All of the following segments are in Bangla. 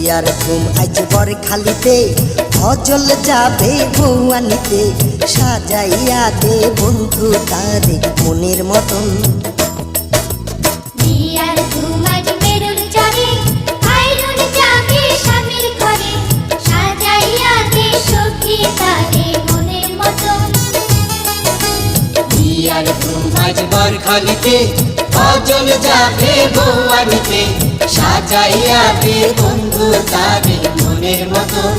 ইয়ার ঘুম আজ বর খালিতে অজল যাবে বৌয়ানিতে সাজাইয়া দে বন্ধু তারে মনের মতন। খালিতে অজল যাবে বৌয়ানিতে সাজাইয়া দে বন্ধু তাদের মনের মতন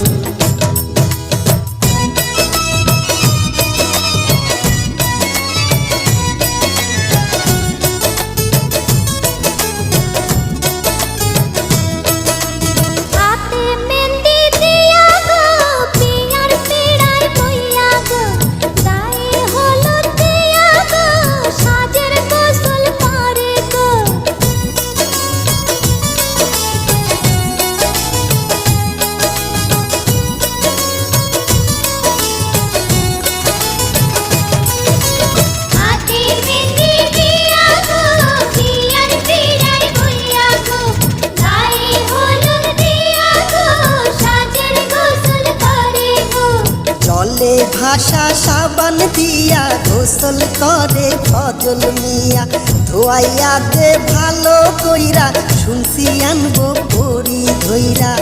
ভাষা সাবান দিয়া গোসল করে ফজল মিয়া। ধোয়াইয়া দে ভালো কইরা শুনছি আনব পরি ধইরা।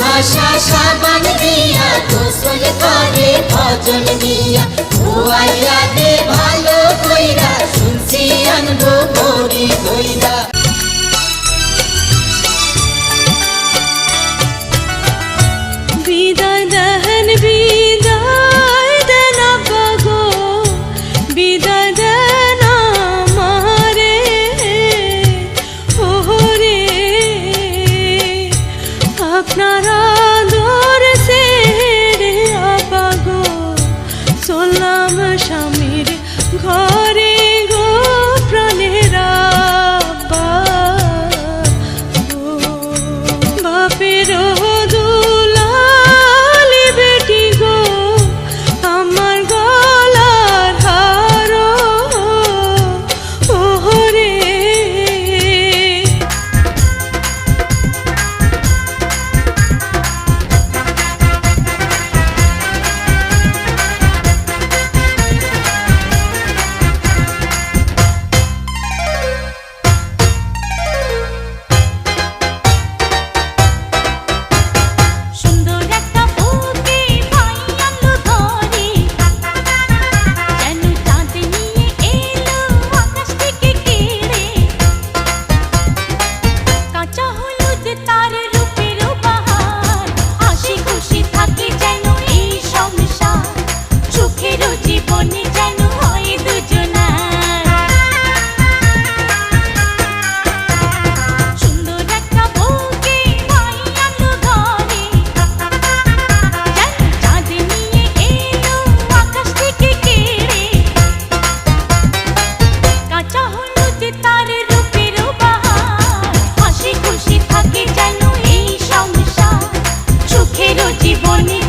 ভাষা সাবান দিয়া গোসল করে ভজন স্বামীর ঘরে জীবনী